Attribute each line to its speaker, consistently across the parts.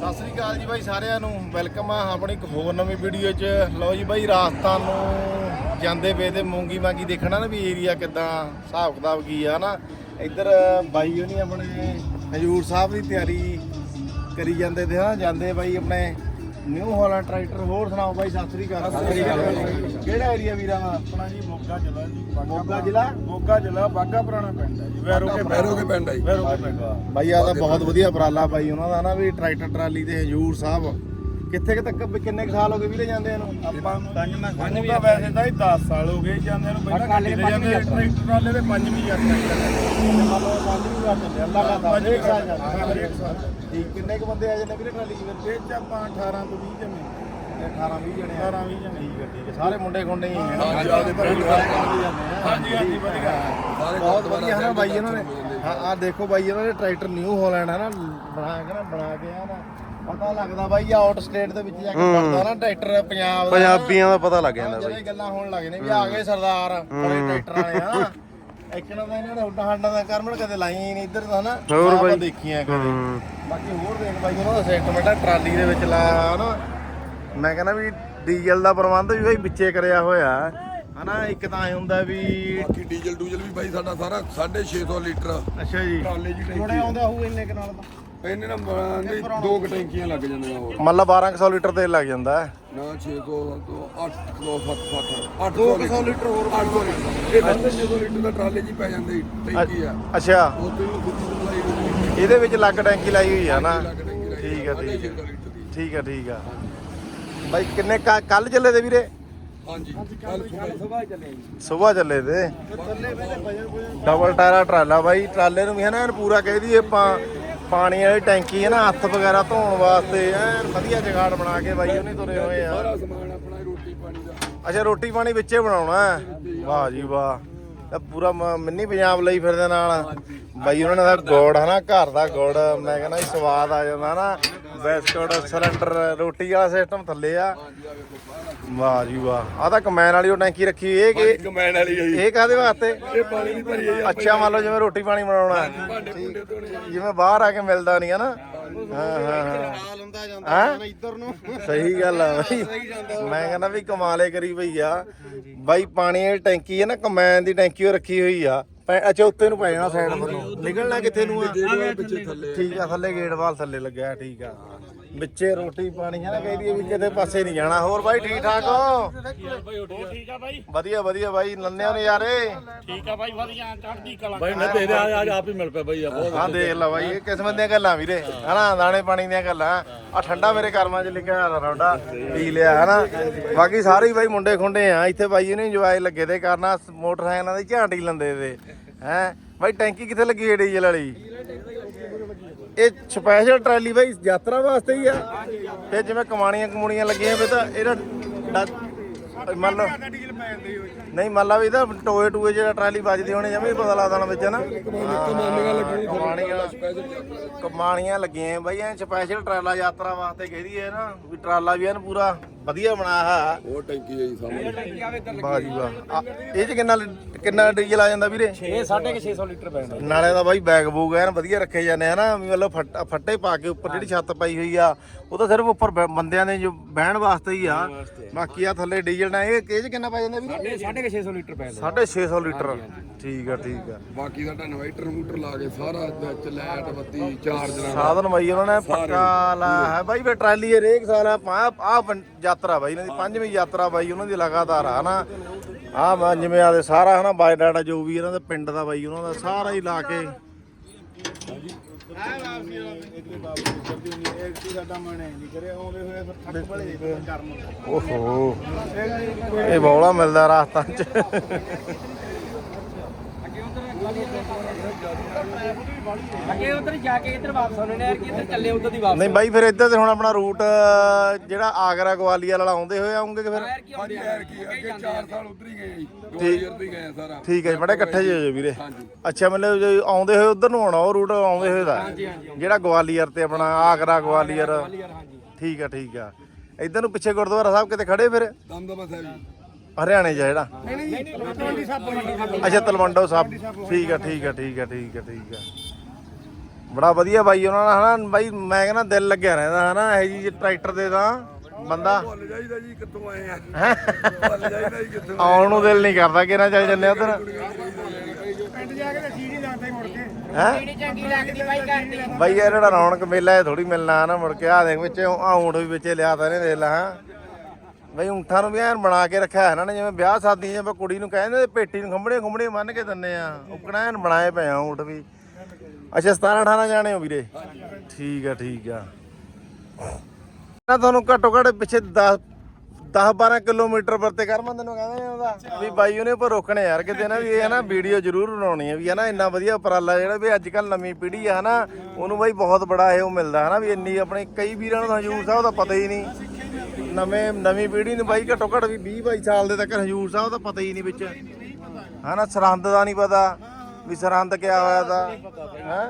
Speaker 1: ਸਤਿ ਸ੍ਰੀ ਅਕਾਲ ਜੀ ਬਾਈ ਸਾਰਿਆਂ ਨੂੰ। ਵੈਲਕਮ ਆ ਆਪਣੀ ਇੱਕ ਹੋਰ ਨਵੀਂ ਵੀਡੀਓ 'ਚ। ਲਓ ਜੀ ਬਾਈ ਰਾਜਸਥਾਨ ਨੂੰ ਜਾਂਦੇ ਪਏ ਤੇ ਮੂੰਗੀ ਮਾਂਗੀ ਦੇਖਣਾ ਨਾ ਵੀ ਏਰੀਆ ਕਿਦਾਂ, ਹਿਸਾਬ ਕਿਤਾਬ ਕੀ ਆ ਨਾ ਇੱਧਰ ਬਾਈ ਹੋਣੀ ਆਪਣੇ ਹਜੂਰ ਸਾਹਿਬ ਦੀ ਤਿਆਰੀ ਕਰੀ ਜਾਂਦੇ ਤੇ ਹਾਂ ਜਾਂਦੇ ਬਾਈ ਆਪਣੇ ਨਿਊ ਹਾਲੈਂਡ ਟਰੈਕਟਰ ਹੋਰ ਸੁਣਾਓ ਬਾਈ ਸਤਿ ਸ੍ਰੀ ਅਕਾਲ
Speaker 2: ਸਤਿ ਸ੍ਰੀ ਅਕਾਲ।
Speaker 1: ਕਿਹੜਾ ਏਰੀਆ ਵੀਰਾ
Speaker 2: ਆਪਣਾ ਜੀ ਮੋਗਾ ਜ਼ਿਲ੍ਹਾ ਜੀ
Speaker 1: ਮੋਗਾ ਜ਼ਿਲ੍ਹਾ?
Speaker 2: ਮੋਗਾ ਜ਼ਿਲ੍ਹਾ ਬਾਗਾ ਪੁਰਾਣਾ ਪਿੰਡ ਹੈ ਜੀ ਵੈਰੋ ਕੇ
Speaker 3: ਵੈਰੋ ਕੇ ਪਿੰਡ ਹੈ ਜੀ।
Speaker 2: ਪਿੰਡ
Speaker 1: ਬਾਈ ਆ ਤਾਂ ਬਹੁਤ ਵਧੀਆ ਉਪਰਾਲਾ ਬਾਈ ਉਹਨਾਂ ਦਾ ਨਾ ਵੀ ਟਰੈਕਟਰ ਟਰਾਲੀ ਤੇ ਹਜੂਰ ਸਾਹਿਬ ਕਿੱਥੇ ਕਿ ਤੱਕ ਵੀ ਕਿੰਨੇ ਕੁ ਸਾਲ ਹੋ ਗਏ ਵੀਰੇ ਜਾਂਦੇ ਨੂੰ?
Speaker 2: ਆਪਾਂ ਨੂੰ ਸਾਨੂੰ ਤਾਂ ਵੈਸੇ ਤਾਂ ਹੀ 10 ਸਾਲ ਹੋ ਗਏ ਜਾਂਦੇ ਨੂੰ ਪਹਿਲਾਂ ਤੇ ਜਾਂਦੇ ਟਰੈਕਟਰ ਵਾਲੇ ਦੇ ਪੰਜਵੀਂ ਯਾਤਰਾ ਕਰਦੇ
Speaker 1: ਮੰਨ ਲਓ ਪੰਜ ਵੀ ਵਾਰ ਚੱਲੇ ਅੱਲਾ ਦਾ ਦਾ
Speaker 2: ਪੰਜਵੀਂ
Speaker 1: ਇੱਕ ਸਾਲ ਜਾਂਦੇ। ਠੀਕ ਕਿੰਨੇ ਕੁ ਬੰਦੇ ਆ ਜਾਂਦੇ ਵੀਰੇ ਟਰਾਲੀ ਚ
Speaker 2: ਇਹ ਚ ਆਪਾਂ 18 ਤੋਂ 20 ਜਮੇ
Speaker 1: ਫਿਰ 18 20 ਜਣੇ ਆ।
Speaker 2: 18 20 ਜਣੇ।
Speaker 1: ਠੀਕ ਹੈ ਠੀਕ ਹੈ ਸਾਰੇ ਮੁੰਡੇ ਖੁੰਡੇ ਹੀ ਹੀ।
Speaker 2: ਹਾਂਜੀ, ਹਾਂਜੀ, ਵਧੀਆ।
Speaker 1: ਬਹੁਤ ਵਧੀਆ ਹੈ ਨਾ ਬਾਈ ਇਹਨਾਂ ਨੇ। ਆ। ਦੇਖੋ ਬਾਈ ਇਹਨਾਂ ਨੇ ਟਰੈਕਟਰ ਨਿਊ ਹਾਲੈਂਡ ਹੈ ਨਾ। ਬਣਾ ਕੇ ਨਾ ਬਣਾ ਕੇ ਆ ਨਾ। ਪਤਾ ਲੱਗਦਾ ਬਾਈ ਆਊਟ ਸਟੇਟ ਦੇ ਵਿੱਚ ਜਾ ਕੇ ਬਣਦਾ ਨਾ ਟਰੈਕਟਰ ਪੰਜਾਬ ਦਾ।
Speaker 4: ਪੰਜਾਬੀਆਂ ਦਾ ਪਤਾ ਲੱਗ ਜਾਂਦਾ
Speaker 1: ਜਿਹੜੇ ਗੱਲਾਂ ਹੋਣ ਲੱਗ ਨੇ ਵੀ ਆ ਗਏ ਸਰਦਾਰ ਬੜੇ ਟਰੈਕਟਰ ਵਾਲੇ ਆ। ਇੱਕਣਾ ਦਾ ਇਹਨਾਂ ਨੇ ਹੁੱਡਾ ਹਾਂਡਾ ਦਾ ਕਰਮਣ ਕਦੇ ਲਾਈ ਹੀ ਨਹੀਂ ਇੱਧਰ ਦਾ ਨਾ।
Speaker 4: ਹੋਰ
Speaker 1: ਆਪਾਂ
Speaker 4: ਬਾਈ।
Speaker 1: ਦੇਖੀਆਂ ਕਦੇ।
Speaker 4: ਹੂੰ।
Speaker 1: ਬਾਕੀ ਹੋਰ ਦੇਖ ਬਾਈ ਉਹਨਾਂ ਦਾ ਸਿਸਟਮ ਹੈ ਟਰਾਲੀ ਦੇ ਵਿੱਚ ਲਾਇਆ ਨਾ। ਮੈਂ ਕਹਿੰਦਾ ਵੀ ਡੀਜ਼ਲ ਦਾ ਪ੍ਰਬੰਧ ਵੀ ਬਾਈ ਵਿੱਚੇ ਕਰਿਆ ਹੋਇਆ। ਹਨਾ ਇੱਕ ਤਾਂ ਐ ਹੁੰਦਾ ਵੀ
Speaker 3: ਬਾਕੀ ਡੀਜ਼ਲ ਡੂਜ਼ਲ ਵੀ ਬਾਈ ਸਾਡਾ ਸਾਰਾ 650 ਲੀਟਰ
Speaker 1: ਅੱਛਾ ਜੀ।
Speaker 3: ਟਰਾਲੇ ਜੀ
Speaker 1: ਥੋੜੇ
Speaker 3: ਟੈਂਕੀ
Speaker 1: ਆਉਂਦਾ ਹੋਊ ਇੰਨੇ ਕੁ ਨਾਲ ਤਾਂ।
Speaker 3: ਇਹਨੇ ਨਾ ਬਣਾਉਂਦੇ ਦੋ ਕੁ ਟੈਂਕੀਆਂ ਲੱਗ ਜਾਂਦੀਆਂ ਹੋਰ।
Speaker 1: ਮੰਨ ਲਾ 1200 ਲੀਟਰ ਤੇਲ ਲੱਗ ਜਾਂਦਾ ਹੈ।
Speaker 3: ਨਾ 600 ਤੋਂ 800 700 800 ਲੀਟਰ। ਹੋਰ 800 ਲੀਟਰ। ਇਹ ਬੰਦੇ 600 ਲੀਟਰ ਦਾ ਟਰਾਲੇ ਜੀ ਪੈ ਜਾਂਦੇ ਟੈਂਕੀ ਆ।
Speaker 1: ਅੱਛਾ।
Speaker 3: ਉਹ ਤੋਂ ਹੀ ਖੁਦ ਸਪਲਾਈ ਹੁੰਦੀ
Speaker 1: ਇਹਦੇ ਵਿੱਚ ਲੱਗ ਟੈਂਕੀ ਲਾਈ ਹੋਈ ਆ ਨਾ। ਠੀਕ ਆ ਠੀਕ ਆ।
Speaker 3: 600 ਲੀਟਰ ਦੀ।
Speaker 1: ਠੀਕ ਆ ਠੀਕ ਆ। ਬਾਈ ਕਿੰਨੇ ਕੱਲ ਚੱਲੇ ਤੇ ਵੀਰੇ?
Speaker 3: ਹਾਂਜੀ। ਕੱਲ ਸੁਬਾਹ।
Speaker 1: ਸਵੇਰ ਚੱਲੇ ਤੇ ਡਬਲ ਟਾਇਰਾ ਟਰਾਲਾ ਬਾਈ। ਟਰਾਲੇ ਨੂੰ ਵੀ ਹੈ ਨਾ ਐਨ ਪੂਰਾ ਕਹਿ ਦਈਏ ਆਪਾਂ। ਪਾਣੀ ਵਾਲੀ ਟੈਂਕੀ ਹੈ ਨਾ ਹੱਥ ਵਗੈਰਾ ਧੋਣ ਵਾਸਤੇ ਐਨ ਵਧੀਆ ਜਗਾੜ ਬਣਾ ਕੇ ਬਾਈ ਉਹਨੇ ਤੁਰੇ ਹੋਏ ਆ।
Speaker 3: ਸਾਰਾ ਸਮਾਨ ਆਪਣਾ ਰੋਟੀ ਪਾਣੀ ਦਾ।
Speaker 1: ਅੱਛਾ ਰੋਟੀ ਪਾਣੀ ਵਿੱਚੇ ਬਣਾਉਣਾ ਹੈ? ਵਾਹ ਜੀ ਵਾਹ। ਇਹ ਪੂਰਾ ਮ- ਮਿੰਨੀ ਪੰਜਾਬ ਲਈ ਫਿਰਦੇ ਨਾਲ। ਬਾਈ ਉਹਨਾਂ ਦਾ ਗੋੜ ਹੈ ਨਾ ਘਰ ਦਾ ਗੋੜ ਮੈਂ ਕਹਿੰਦਾ ਜੀ ਸਵਾਦ ਆ ਜਾਂਦਾ ਨਾ। ਬਿਸਕੁਟ ਸਿਲੰਡਰ ਰੋਟੀ ਵਾਲਾ ਸਿਸਟਮ ਥੱਲੇ ਆ। ਵਾਹ ਜੀ ਵਾਹ। ਆ ਤਾਂ ਕਮੈਨ ਵਾਲੀ ਉਹ ਟੈਂਕੀ ਰੱਖੀ ਇਹ ਕਿ
Speaker 3: ਕਮੈਨ ਵਾਲੀ ਹੈ
Speaker 1: ਇਹ ਕਾਦੇ ਵਾਸਤੇ?
Speaker 3: ਇਹ ਪਾਣੀ ਦੀ ਭਰੀ ਹੈ
Speaker 1: ਅੱਛਾ ਮੰਨ ਲਓ ਜਿਵੇਂ ਰੋਟੀ ਪਾਣੀ ਬਣਾਉਣਾ। ਜਿਵੇਂ ਬਾਹਰ ਆ ਕੇ ਮਿਲਦਾ ਨਹੀਂ ਹੈ ਨਾ? ਹਾਂ ਹਾਂ?
Speaker 2: ਇੱਧਰ ਨੂੰ
Speaker 1: ਸਹੀ ਗੱਲ ਆ ਬਾਈ। ਮੈਂ ਕਹਿੰਦਾ ਵੀ ਕਮਾਲੇ ਕਰੀ ਪਈ ਆ। ਬਾਈ ਪਾਣੀ ਵਾਲੀ ਟੈਂਕੀ ਹੈ ਨਾ ਕਮੈਨ ਦੀ ਟੈਂਕੀ ਉਹ ਰੱਖੀ ਹੋਈ ਆ। ਪੈ- ਅੱਛਾ ਉੱਤੇ ਨੂੰ ਪੈ ਜਾਣਾ ਸਾਈਡ ਵੱਲੋਂ। ਨਿਕਲਣਾ ਕਿੱਥੇ ਨੂੰ ਆ? ਠੀਕ ਆ ਥੱਲੇ ਗੇਟ ਵਾਲ ਥੱਲੇ ਲੱਗਿਆ ਠੀਕ ਆ। ਵਿੱਚੇ ਰੋਟੀ ਪਾਣੀ ਹੈ ਨਾ ਕਹਿੰਦੀ ਵੀ ਕਿਤੇ ਪਾਸੇ ਨਹੀਂ ਜਾਣਾ। ਹੋਰ ਬਾਈ ਠੀਕ ਠਾਕ ਹੋ?
Speaker 2: ਠੀਕ ਆ ਬਾਈ
Speaker 1: ਵਧੀਆ ਵਧੀਆ ਬਾਈ ਨੰਨਿਆਂ ਨੇ ਯਾਰੇ।
Speaker 2: ਠੀਕ ਆ ਬਾਈ ਵਧੀਆ ਚੜ੍ਹਦੀ ਕਲਾ
Speaker 5: ਭਾਈ ਨਾ ਤੇਰੇ ਅੱਜ ਆਪ ਹੀ ਮਿਲ ਪਿਆ ਬਈ ਆ ਬਹੁਤ
Speaker 1: ਹਾਂ ਦੇਖ ਲਾ ਬਾਈ ਇਹ ਕਿਸਮਤ ਦੀਆਂ ਗੱਲਾਂ ਵੀਰੇ। ਹਨਾ ਦਾਣੇ ਪਾਣੀ ਦੀਆਂ ਗੱਲਾਂ। ਆ ਠੰਡਾ ਮੇਰੇ ਕਰਮਾਂ 'ਚ ਲਿਖਿਆ ਹੋਇਆ ਰੌਡਾ ਪੀ ਲਿਆ ਹਨਾ। ਬਾਕੀ ਸਾਰੇ ਹੀ ਬਾਈ ਮੁੰਡੇ ਖੁੰਡੇ ਆ। ਇੱਥੇ ਬਾਈ ਇਹਨੇ ਇੰਜੋਏ ਲੱਗੇ ਤੇ ਕਰਨਾ ਮੋਟਰਸਾਈਕਲਾਂ ਦੀ ਝਾਂਟੀ ਲੰਦੇ ਤੇ ਹੈ? ਬਾਈ ਟੈਂਕੀ ਕਿੱਥੇ ਲੱਗੀ ਹੈ ਡੀਜ਼ਲ ਵਾਲੀ? ਇਹ ਸਪੈਸ਼ਲ ਟਰਾਲੀ ਬਾਈ ਯਾਤਰਾ ਵਾਸਤੇ ਹੀ ਆ। ਤੇ ਜਿਵੇਂ ਕਮਾਣੀਆਂ ਕਮੂਣੀਆਂ ਲੱਗੀਆਂ ਵੇ ਤਾਂ ਇਹਦਾ ਡ- ਮੰਨ ਲਓ ਨਹੀਂ ਮੰਨ ਲਾ ਵੀ ਇਹਦਾ ਟੋਏ ਟੂਏ ਜਿਹੜਾ ਟਰਾਲੀ ਵੱਜਦੀ ਹੋਣੀ ਜਮੇ ਪਤਾ ਲੱਗਦਾ ਨਾ ਵਿੱਚ ਨਾ? ਕਮਾਣੀਆਂ ਲੱਗੀਆਂ ਬਾਈ ਐ ਸਪੈਸ਼ਲ ਟਰਾਲਾ ਯਾਤਰਾ ਵਾਸਤੇ ਕਹਿੰਦੀ ਹੈ ਨਾ ਵੀ ਟਰਾਲਾ ਵੀ ਐਨ ਪੂਰਾ ਵਧੀਆ ਬਣਾਇਆ
Speaker 3: ਉਹ ਟੈਂਕੀ ਹੈ ਜੀ ਸਾਹਮਣੇ।
Speaker 1: ਵਾਹ ਜੀ ਵਾਹ। ਆ, ਇਹ ਚ ਕਿੰਨਾ ਲੀ- ਕਿੰਨਾ ਡੀਜ਼ਲ ਆ ਜਾਂਦਾ ਵੀਰੇ?
Speaker 5: 6 650 ਲੀਟਰ ਪੈਂਦਾ
Speaker 1: ਨਾਲੇ ਦਾ ਬਾਈ ਬੈਗ ਬੂਗ ਐਨ ਵਧੀਆ ਰੱਖੇ ਜਾਂਦੇ ਹਨਾ ਵੀ ਮਤਲਬ ਫੱਟ- ਫੱਟੇ ਪਾ ਕੇ ਉੱਪਰ ਜਿਹੜੀ ਛੱਤ ਪਾਈ ਹੋਈ ਆ ਉਹ ਤਾਂ ਸਿਰਫ ਉੱਪਰ ਬੈ- ਬੰਦਿਆਂ ਦੇ ਜੋ ਬਹਿਣ ਵਾਸਤੇ ਹੀ ਆ। ਬਾਕੀ ਆ ਥੱਲੇ ਡੀਜ਼ਲ ਨਾਲ ਇਹ ਇਹ ਚ ਕਿੰਨਾ ਪੈ ਜਾਂਦਾ ਵੀਰੇ?
Speaker 5: 650 ਲੀਟਰ ਪੈਂਦਾ
Speaker 1: 650 ਲੀਟਰ। ਠੀਕ ਆ ਠੀਕ ਆ।
Speaker 3: ਬਾਕੀ ਸਾਡਾ ਇਨਵਰਟਰ ਮੂਟਰ ਲਾ ਕੇ ਸਾਰਾ ਵਿੱਚ ਲਾਈਟ ਬੱਤੀ ਚਾਰਜਰਾਂ
Speaker 1: ਸਾਧਨ ਬਾਈ ਉਹਨਾਂ ਨੇ ਪੱਕਾ ਲਾਇਆ ਹੈ। ਬਾਈ ਫੇ ਟਰਾਲੀ ਹਰੇਕ ਸਾਲ ਆ ਆ ਯਾਤਰਾ ਬਾਈ ਇਹਨਾਂ ਦੀ ਪੰਜਵੀਂ ਯਾਤਰਾ ਬਾਈ ਉਹਨਾਂ ਦੀ ਲਗਾਤਾਰ ਆ ਨਾ। ਆ ਮੈਂ ਜਿਵੇਂ ਆਦੇ ਸਾਰਾ ਹਨਾ ਬਾਇਓਡਾਟਾ ਜੋ ਵੀ ਇਹਨਾਂ ਦੇ ਪਿੰਡ ਦਾ ਬਾਈ ਉਹਨਾਂ ਦਾ ਸਾਰਾ ਹੀ ਲਾ ਕੇ। ਓਹੋ। ਇਹ ਬੌਲਾ ਮਿਲਦਾ ਰਾਸਤਾਂ 'ਚ।
Speaker 5: ਅੱਗੇ ਉਧਰ ਜਾ ਕੇ ਇੱਧਰ ਵਾਪਸ ਆਉਣੇ ਨੇ ਯਾਰ ਕਿ ਇੱਧਰ ਚੱਲੇ ਉਧਰ ਦੀ ਵਾਪਸ
Speaker 1: ਨਹੀਂ ਬਾਈ ਫਿਰ ਇੱਧਰ ਤੇ ਹੁਣ ਆਪਣਾ ਰੂਟ ਜਿਹੜਾ ਆਗਰਾ ਗਵਾਲੀਅਰ ਵਾਲਾ ਆਉਂਦੇ ਹੋਏ ਆਉਂਗੇ ਕਿ ਫਿਰ?
Speaker 5: ਯਾਰ ਕੀ
Speaker 3: ਹਾਂਜੀ ਯਾਰ ਕੀ ਅੱਗੇ 4 ਸਾਲ ਉਧਰ ਹੀ ਗਏ ਜੀ ਗਵਾਲੀਅਰ ਤੋਂ ਹੀ ਗਏ ਆ ਸਾਰਾ।
Speaker 1: ਠੀਕ ਹੈ ਜੀ ਬੜੇ ਇਕੱਠੇ ਜਿਹੇ ਹੋ ਜਾਓ ਵੀਰੇ। ਅੱਛਾ ਮਤਲਬ ਜੇ ਆਉਂਦੇ ਹੋਏ ਉਧਰ ਨੂੰ ਆਉਣਾ ਉਹ ਰੂਟ ਆਉਂਦੇ ਹੋਏ ਦਾ? ਜਿਹੜਾ ਗਵਾਲੀਅਰ ਤੇ ਆਪਣਾ ਆਗਰਾ ਗਵਾਲੀਅਰ। ਠੀਕ ਆ ਠੀਕ ਆ। ਇਧਰ ਨੂੰ ਪਿੱਛੇ ਗੁਰਦੁਆਰਾ ਸਾਹਿਬ ਕਿਤੇ ਖੜੇ ਫਿਰ?
Speaker 3: ਦਮਦਮਾ ਸਾਹਿਬ ਜੀ।
Speaker 1: ਹਰਿਆਣੇ 'ਚ ਆ ਜਿਹੜਾ?
Speaker 2: ਨਹੀਂ ਨਹੀਂ ਤਲਵੰਡੀ ਸਾਹਿਬ
Speaker 1: ਅੱਛਾ ਤਲਵੰਡੋ ਸਾਹਿਬ। ਠੀਕ ਆ ਠੀਕ ਆ ਠੀਕ ਆ ਠੀਕ ਆ ਠੀਕ ਆ। ਬੜਾ ਵਧੀਆ ਬਾਈ ਉਹਨਾਂ ਦਾ ਹਨਾ? ਬਾਈ ਮੈਂ ਕਹਿੰਦਾ ਦਿਲ ਲੱਗਿਆ ਰਹਿੰਦਾ ਹਨਾ? ਇਹ ਜੀ ਟਰੈਕਟਰ ਦੇ ਤਾਂ ਬੰਦਾ।
Speaker 3: ਭੁੱਲ ਜਾਈਦਾ ਜੀ ਕਿੱਥੋਂ ਆਏ ਆ? ਭੁੱਲ ਜਾਈਦਾ ਜੀ ਕਿੱਥੋਂ
Speaker 1: ਆਉਣ ਨੂੰ ਦਿਲ ਨਹੀਂ ਕਰਦਾ ਕਿ ਨਾ ਚੱਲ ਜੰਨੇ ਉਧਰ।
Speaker 2: ਪਿੰਡ ਜਾ ਕੇ ਤਾਂ ਚੀਜ਼ ਹੀ ਲੱਗਦਾ ਹੀ ਮੁੜ ਕੇ।
Speaker 1: ਹੈ?
Speaker 5: ਕਿਹੜੀ ਚੰਗੀ ਲੱਗਦੀ ਬਾਈ
Speaker 1: ਇਹ ਜਿਹੜਾ ਰੌਣਕ ਮੇਲਾ ਇਹ ਥੋੜੀ ਮਿਲਣਾ ਨਾ ਮੁੜ ਕੇ ਆ ਦੇਖ ਵਿੱਚ ਆ ਊਂਠ ਵੀ ਵਿੱਚ ਲਿਆ ਤਾ ਨੇ ਦੇਖ ਲਾ ਹਾਂ? ਬਈ ਊਂਠਾਂ ਨੂੰ ਵੀ ਐਨ ਬਣਾ ਕੇ ਰੱਖਿਆ ਹੈ ਇਹਨਾਂ ਨੇ, ਜਿਵੇਂ ਵਿਆਹ ਸ਼ਾਦੀ ਜਿਵੇਂ ਕੁੜੀ ਨੂੰ ਕਹਿੰਦੇ ਪੇਟੀ ਨੂੰ ਖੰਭੜੇ ਖੰਭੜੇ ਬੰਨ ਕੇ ਦਿੰਨੇ ਆ ਉਕਣਾ ਐਨ ਬਣਾਏ ਪਏ ਆ ਊਂਠ ਵੀ। ਅੱਛਾ 17 18 ਜਾਣੇ ਹੋ ਵੀਰੇ? ਠੀਕ ਆ ਠੀਕ ਆ। ਨਾ ਤੁਹਾਨੂੰ ਘੱਟੋ ਘੱਟ ਪਿੱਛੇ 10 10 12 ਕਿਲੋਮੀਟਰ ਵਰਤੇ ਕਰ, ਮੈਂ ਤੈਨੂੰ ਕਹਿੰਦਾ ਉਹਦਾ, ਵੀ ਬਾਈ ਉਹਨੇ ਉੱਪਰ ਰੋਕਣੇ ਯਾਰ, ਕਿਤੇ ਨਾ ਵੀ ਇਹ ਨਾ ਵੀਡੀਓ ਜ਼ਰੂਰ ਬਣਾਉਣੀ ਹੈ ਵੀ ਹੈ ਇੰਨਾ ਵਧੀਆ ਉਪਰਾਲਾ ਜਿਹੜਾ ਵੀ ਅੱਜ ਕੱਲ ਨਵੀਂ ਪੀੜ੍ਹੀ ਆ ਹਨਾ, ਉਹਨੂੰ ਬਾਈ ਬਹੁਤ ਬੜਾ ਇਹ ਉਹ ਮਿਲਦਾ ਹਨਾ, ਵੀ ਇੰਨੀ ਆਪਣੇ ਕਈ ਵੀਰਾਂ ਨੂੰ ਹਜੂਰ ਸਾਹਿਬ ਦਾ ਪਤਾ ਹੀ ਨਹੀਂ। ਨਵੇਂ ਨਵੀਂ ਪੀੜ੍ਹੀ ਨੂੰ ਬਾਈ ਘੱਟੋ ਘੱਟ ਵੀ 20 22 ਸਾਲ ਦੇ ਤੱਕ ਹਜੂਰ ਸਾਹਿਬ ਦਾ ਪਤਾ ਹੀ ਨਹੀਂ ਵਿੱਚ। ਹਨਾ ਸਰਹੰਦ ਦਾ ਨਹੀਂ ਪਤਾ ਵੀ ਸਰਹੰਦ ਕਿਆ ਹੋਇਆ ਹੈ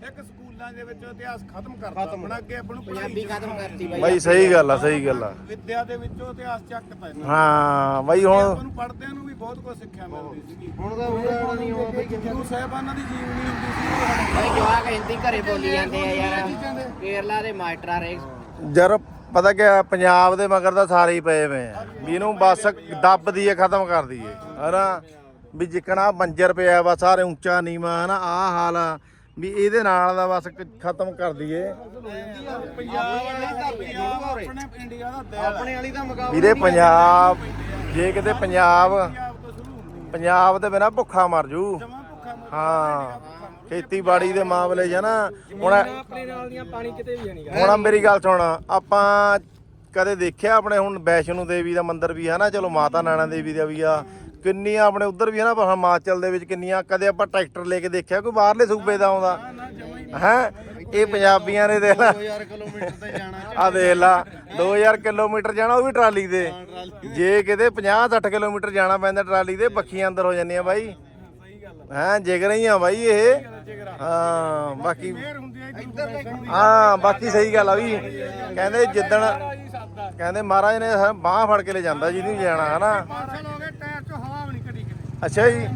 Speaker 2: ਇੱਕ ਸਕੂਲਾਂ ਦੇ ਵਿੱਚ ਇਤਿਹਾਸ ਖਤਮ ਕਰਤਾ ਹੁਣ ਅੱਗੇ ਆਪਾਂ ਨੂੰ ਪੰਜਾਬੀ
Speaker 5: ਖਤਮ ਕਰਤੀ ਬਾਈ।
Speaker 1: ਬਾਈ ਸਹੀ ਗੱਲ ਆ ਸਹੀ ਗੱਲ ਆ।
Speaker 2: ਵਿਦਿਆ ਦੇ ਵਿੱਚੋਂ ਇਤਿਹਾਸ ਚੱਕਤਾ ਇਹਨਾਂ
Speaker 1: ਹਾਂ ਬਾਈ ਹੁਣ
Speaker 2: ਆਪਾਂ ਨੂੰ ਪੜ੍ਹਦਿਆਂ ਨੂੰ ਵੀ ਬਹੁਤ ਕੁਝ ਸਿੱਖਿਆ ਮਿਲਦੀ ਸੀਗੀ। ਹੁਣ ਤਾਂ ਉਹ ਨਹੀਂ ਹੋ ਬਈ ਗੁਰੂ ਸਾਹਿਬਾਨਾਂ ਦੀ ਜੀਵਨੀ ਹੁੰਦੀ ਸੀ।
Speaker 5: ਬਾਈ ਜਵਾਕ ਹਿੰਦੀ ਘਰੇ ਬੋਲੀ ਜਾਂਦੇ ਆ ਯਾਰ। ਕੇਰਲਾ ਦੇ ਮਾਸਟਰਾਂ ਰੇ
Speaker 1: ਜਰ ਪਤਾ ਕਿ ਪੰਜਾਬ ਦੇ ਮਗਰ ਤਾਂ ਸਾਰੇ ਹੀ ਪਏ ਪਏ ਆ। ਵੀ ਇਹਨੂੰ ਬਸ ਦੱਬਦੀ ਏ ਖਤਮ ਕਰਦੀ ਏ ਹਨਾ? ਵੀ ਜਿੱਕਣਾ ਬੰਜਰ ਪਿਆ ਵਾ, ਸਾਰੇ ਉੱਚਾ ਨੀਵਾ, ਹਨਾ? ਆਹ ਹਾਲ ਆ। ਵੀ ਇਹਦੇ ਨਾਲ ਦਾ ਬਸ ਖਤਮ ਕਰ ਦਈਏ।
Speaker 2: ਪੰਜਾਬ ਆਪਣੇ ਵਾਲੀ ਦਾ ਮੁਕਾਬਲਾ
Speaker 1: ਵੀਰੇ ਪੰਜਾਬ, ਜੇ ਕਿਤੇ ਪੰਜਾਬ ਪੰਜਾਬ ਦੇ ਬਿਨਾ ਭੁੱਖਾ ਮਰ ਜੂ। ਹਾਂ। ਖੇਤੀਬਾੜੀ ਦੇ ਮਾਮਲੇ 'ਚ ਨਾ। ਹੁਣ
Speaker 5: ਆਪਣੇ ਨਾਲ ਦੀਆਂ ਪਾਣੀ ਕਿਤੇ ਵੀ ਨਹੀਂ
Speaker 1: ਹੁਣ ਮੇਰੀ ਗੱਲ ਸੁਣ ਆਪਾਂ ਕਦੇ ਦੇਖਿਆ ਆਪਣੇ ਹੁਣ ਵੈਸ਼ਨੂ ਦੇਵੀ ਦਾ ਮੰਦਿਰ ਵੀ ਹੈ ਨਾ ਚਲੋ ਮਾਤਾ ਨੈਣਾ ਦੇਵੀ ਦਾ ਵੀ ਆ ਕਿੰਨੀਆਂ ਆਪਣੇ ਉਧਰ ਵੀ ਹੈ ਨਾ ਹਿਮਾਚਲ ਦੇ ਵਿੱਚ ਕਿੰਨੀਆਂ ਕਦੇ ਆਪਾਂ ਟਰੈਕਟਰ ਲੈ ਕੇ ਦੇਖਿਆ ਕੋਈ ਬਾਹਰਲੇ ਸੂਬੇ ਦਾ ਆਉਂਦਾ। ਹੈ ਇਹ ਪੰਜਾਬੀਆਂ ਨੇ ਦੇਖ ਲਾ। 2000 ਕਿਲੋਮੀਟਰ ਤੇ ਜਾਣਾ ਆ ਦੇਖ ਲਾ 2000 ਕਿਲੋਮੀਟਰ ਜਾਣਾ ਉਹ ਵੀ ਟਰਾਲੀ ਤੇ। ਜੇ ਕਿਤੇ 50 60 ਕਿਲੋਮੀਟਰ ਜਾਣਾ ਪੈਂਦਾ ਟਰਾਲੀ ਤੇ ਬੱਖੀਆਂ ਅੰਦਰ ਹੋ ਜਾਂਦੀਆਂ ਬਾਈ। ਹਾਂ ਜਿਗਰ ਹੀ ਆ ਬਾਈ ਇਹ। ਹਾਂ ਬਾਕੀ ਹਾਂ ਬਾਕੀ ਸਹੀ ਗੱਲ ਆ ਵੀ ਕਹਿੰਦੇ ਜਿੱਦਣ ਕਹਿੰਦੇ ਮਹਾਰਾਜ ਨੇ ਬਾਹ ਫੜ ਕੇ ਲੈ ਜਾਂਦਾ ਜਿਹਨੂੰ ਜਾਣਾ ਹਨਾ? ਅੱਛਾ ਜੀ।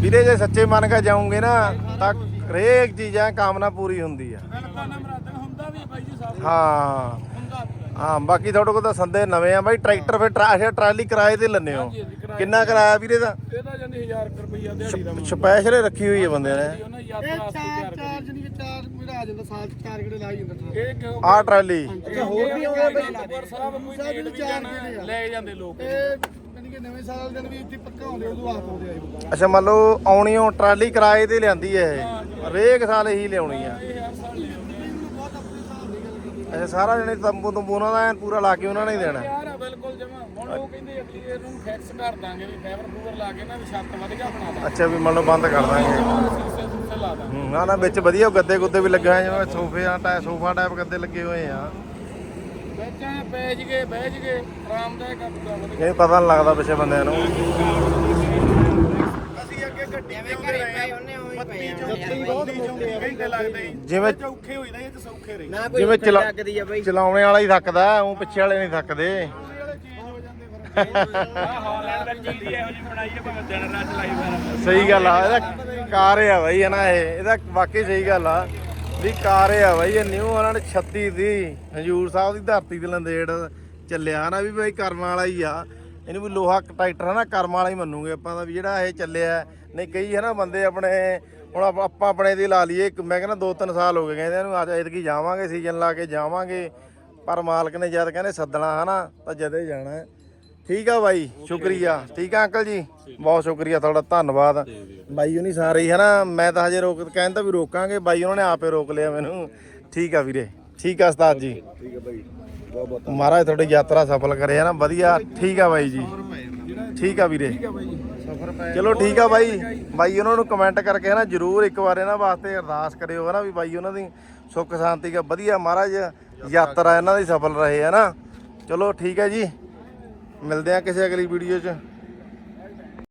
Speaker 1: ਵੀਰੇ ਜੇ ਸੱਚੇ ਮਨ ਕੇ ਜਾਉਂਗੇ ਨਾ ਤਾਂ ਹਰੇਕ ਚੀਜ਼ਾਂ ਕਾਮਨਾ ਪੂਰੀ ਹੁੰਦੀ ਆ।
Speaker 2: ਬਿਲਕੁਲ ਨਮਰਾਦਨ ਹੁੰਦਾ ਵੀ ਬਾਈ ਜੀ ਸਾਹਿਬ
Speaker 1: ਹਾਂ। ਹਾਂ ਬਾਕੀ ਤੁਹਾਡੇ ਕੋਲ ਤਾਂ ਸੰਦੇ ਨਵੇਂ ਆ ਬਾਈ ਟਰੈਕਟਰ ਫਿਰ ਟਰਾ- ਅੱਛਾ, ਟਰਾਲੀ ਕਿਰਾਏ ਤੇ ਲੈਣੇ ਹੋ। ਕਿੰਨਾ ਕਿਰਾਇਆ ਵੀਰੇ ਦਾ
Speaker 2: ਇਹ ਤਾਂ ਜਾਂਦੀ 1000 ਰੁਪਈਆ ਦਿਹਾੜੀ ਦਾ
Speaker 1: ਸਪੈਸ਼ਲ ਰੱਖੀ ਹੋਈ ਹੈ ਬੰਦੇ ਨੇ।
Speaker 2: ਉਹਨਾਂ ਯਾਤਰਾ ਵਾਸਤੇ ਤਿਆਰ ਚਾਰ ਜਣੀ ਚਾਰ ਮੇਰਾ ਆ ਜਾਂਦਾ ਸਾਲ ਚ ਚਾਰ ਗੜੇ ਲਾ ਜਾਂਦਾ ਇਹ ਕਿਉਂ?
Speaker 1: ਆਹ ਟਰਾਲੀ।
Speaker 2: ਹੋਰ ਵੀ ਆਉਂਦੇ ਬਈ ਪਰ ਸਾਹਿਬ ਕੋਈ ਨੇੜ ਵੀ ਜਾਣਾ ਲੈ ਜਾਂਦੇ ਲੋਕ। ਇਹ ਯਾਨੀ ਕਿ ਨਵੇਂ ਸਾਲ ਦਿਨ ਵੀ ਇੱਥੇ ਪੱਕਾ ਹੁੰਦੇ ਉਦੋਂ ਆਪ ਆਉਂਦੇ ਆਏ
Speaker 1: ਅੱਛਾ ਮੰਨ ਲਓ ਆਉਣੀਓ ਟਰਾਲੀ ਕਿਰਾਏ ਤੇ ਲਿਆਂਦੀ ਹੈ ਇਹ ਹਰੇਕ ਸਾਲ ਇਹੀ ਲਿਆਉਣੀ ਆ। ਅੱਛਾ ਸਾਰਾ ਜਣੇ ਤੰਬੂ ਤੰਬੂ ਉਹਨਾਂ ਦਾ ਐਨ ਪੂਰਾ ਲਾ ਕੇ ਉਹਨਾਂ ਨੇ ਹੀ ਦੇਣਾ।
Speaker 2: ਯਾਰ ਆ ਬਿਲਕੁਲ ਜਮਾ। ਹੁਣ ਉਹ ਕਹਿੰਦੇ ਅਗਲੀ ਇਹਨੂੰ ਫਿਕਸ ਕਰ ਦਾਂਗੇ ਵੀ ਫਾਈਬਰ ਫੂਬਰ ਲਾ ਕੇ ਨਾ ਵੀ ਛੱਤ ਵਧੀਆ ਬਣਾ ਦਾਂਗੇ।
Speaker 1: ਅੱਛਾ ਵੀ ਮੰਨ ਲਓ ਬੰਦ ਕਰ ਦਾਂਗੇ।
Speaker 2: ਸੀਸੇ ਸੂਸੇ ਲਾ ਦਾਂਗੇ।
Speaker 1: ਹੂੰ, ਨਾ ਨਾ ਵਿੱਚ ਵਧੀਆ ਗੱਦੇ ਗੁੱਦੇ ਵੀ ਲੱਗੇ ਹੋਏ ਜਿਵੇਂ ਸੋਫੇ ਆ ਟਾਇ ਸੋਫਾ ਟਾਈਪ ਗੱਦੇ ਲੱਗੇ ਹੋਏ ਆ।
Speaker 2: ਵਿੱਚ ਐ ਪੈ ਜਗੇ ਬਹਿ ਜਗੇ ਆਰਾਮਦਾਇਕ ਆ ਪੂਰਾ ਵਧੀਆ।
Speaker 1: ਇਹ ਪਤਾ ਨਹੀਂ ਲੱਗਦਾ ਪਿੱਛੇ ਬੰਦਿਆਂ ਨੂੰ।
Speaker 2: ਅਸੀਂ ਅੱਗੇ ਗੱਡੀ
Speaker 5: ਪਏ ਉਹਨੇ ਉਵੇਂ ਪਏ ਆ। ਯਾਰ
Speaker 2: ਬਹੁਤ ਮੁੰਡੇ ਘੰਟੇ ਲੱਗਦੇ ਜੀ।
Speaker 1: ਜਿਵੇਂ
Speaker 2: ਔਖੇ ਹੋਈਦਾ ਇਹ ਤੇ ਸੌਖੇ ਰਹੀ।
Speaker 5: ਨਾ ਕੋਈ
Speaker 1: ਜਿਵੇਂ
Speaker 5: ਉੱਠਣ
Speaker 1: ਚਲਾ-
Speaker 5: ਲੱਗਦੀ ਆ ਬਾਈ।
Speaker 1: ਚਲਾਉਣੇ ਵਾਲਾ ਹੀ ਥੱਕਦਾ ਉਹ ਪਿੱਛੇ ਵਾਲੇ ਨਹੀਂ ਥੱਕਦੇ।
Speaker 2: ਹਾਲੈਂਡ ਵਿੱਚ ਜਲਦੀ ਇਹੋ ਜਿਹੀ ਬਣਾਈ ਹੈ ਭਾਵੇਂ ਦਿਨ ਰਾਤ ਚਲਾਈ ਫਿਰ
Speaker 1: ਸਹੀ ਗੱਲ ਆ ਇਹਦਾ ਕਾਰ ਆ ਬਾਈ ਹੈ ਨਾ ਇਹ। ਇਹਦਾ ਵਾਕਈ ਸਹੀ ਗੱਲ ਆ ਵੀ ਕਾਰ ਆ ਬਾਈ ਇਹ ਨਿਊ ਉਹਨਾਂ ਨੇ 36 ਦੀ ਹਜੂਰ ਸਾਹਿਬ ਦੀ ਧਰਤੀ ਤੇ ਲੰਦੇੜ ਚੱਲਿਆ ਨਾ ਵੀ ਬਾਈ ਕਰਮ ਵਾਲਾ ਹੀ ਆ। ਇਹਨੂੰ ਵੀ ਲੋਹਾ ਟਰੈਕਟਰ ਹੈ ਨਾ ਕਰਮ ਵਾਲਾ ਹੀ ਮੰਨੂਗੇ ਆਪਾਂ ਦਾ ਵੀ ਜਿਹੜਾ ਇਹ ਚੱਲਿਆ ਨਹੀਂ ਕਈ ਹੈ ਨਾ ਬੰਦੇ ਆਪਣੇ ਹੁਣ ਆਪ- ਆਪਾਂ ਆਪਣੇ ਦੀ ਲਾ ਲਈਏ ਮੈਂ ਕਹਿੰਦਾ 2-3 ਸਾਲ ਹੋ ਗਏ ਕਹਿੰਦੇ ਇਹਨੂੰ ਅੱਜ ਐਤਕੀ ਜਾਵਾਂਗੇ ਸੀਜ਼ਨ ਲਾ ਕੇ ਜਾਵਾਂਗੇ। ਪਰ ਮਾਲਕ ਨੇ ਜਦ ਕਹਿੰਦੇ ਸੱਦਣਾ ਹਨਾ ਤਾਂ ਜਦੇ ਜਾਣਾ। ਠੀਕ ਆ ਬਾਈ ਸ਼ੁਕਰੀਆ। ਠੀਕ ਆ ਅੰਕਲ ਜੀ? ਬਹੁਤ ਸ਼ੁਕਰੀਆ ਤੁਹਾਡਾ ਧੰਨਵਾਦ। ਬਾਈ ਉਹਨੀ ਸਾਰੇ ਹੀ ਹਨਾ ਮੈਂ ਤਾਂ ਹਜੇ ਰੋਕ ਕਹਿੰਦਾ ਵੀ ਰੋਕਾਂਗੇ ਬਾਈ ਉਹਨਾਂ ਨੇ ਆਪੇ ਰੋਕ ਲਿਆ ਮੈਨੂੰ। ਠੀਕ ਆ ਵੀਰੇ ਠੀਕ ਆ ਉਸਤਾਦ ਜੀ।
Speaker 3: ਠੀਕ ਹੈ ਬਾਈ ਬਹੁਤ ਬਹੁਤ
Speaker 1: ਮਹਾਰਾਜ ਤੁਹਾਡੀ ਯਾਤਰਾ ਸਫਲ ਕਰੇ ਹਨਾ ਵਧੀਆ। ਠੀਕ ਆ ਬਾਈ ਜੀ। ਠੀਕ ਆ ਵੀਰੇ। ਚਲੋ ਠੀਕ ਆ ਬਾਈ। ਬਾਈ ਉਹਨਾਂ ਨੂੰ ਕਮੈਂਟ ਕਰਕੇ ਹਨਾ ਜਰੂਰ ਇੱਕ ਵਾਰ ਇਹਨਾਂ ਵਾਸਤੇ ਅਰਦਾਸ ਕਰਿਓ ਹਨਾ ਵੀ ਬਾਈ ਉਹਨਾਂ ਦੀ ਸੁੱਖ ਸ਼ਾਂਤੀ ਦਾ ਵਧੀਆ ਮਹਾਰਾਜ ਯਾਤਰਾ ਇਹਨਾਂ ਦੀ ਸਫਲ ਰਹੇ ਹਨਾ। ਚਲੋ ਠੀਕ ਹੈ ਜੀ। ਮਿਲਦੇ ਆ ਕਿਸੇ ਅਗਲੀ ਵੀਡੀਓ 'ਚ।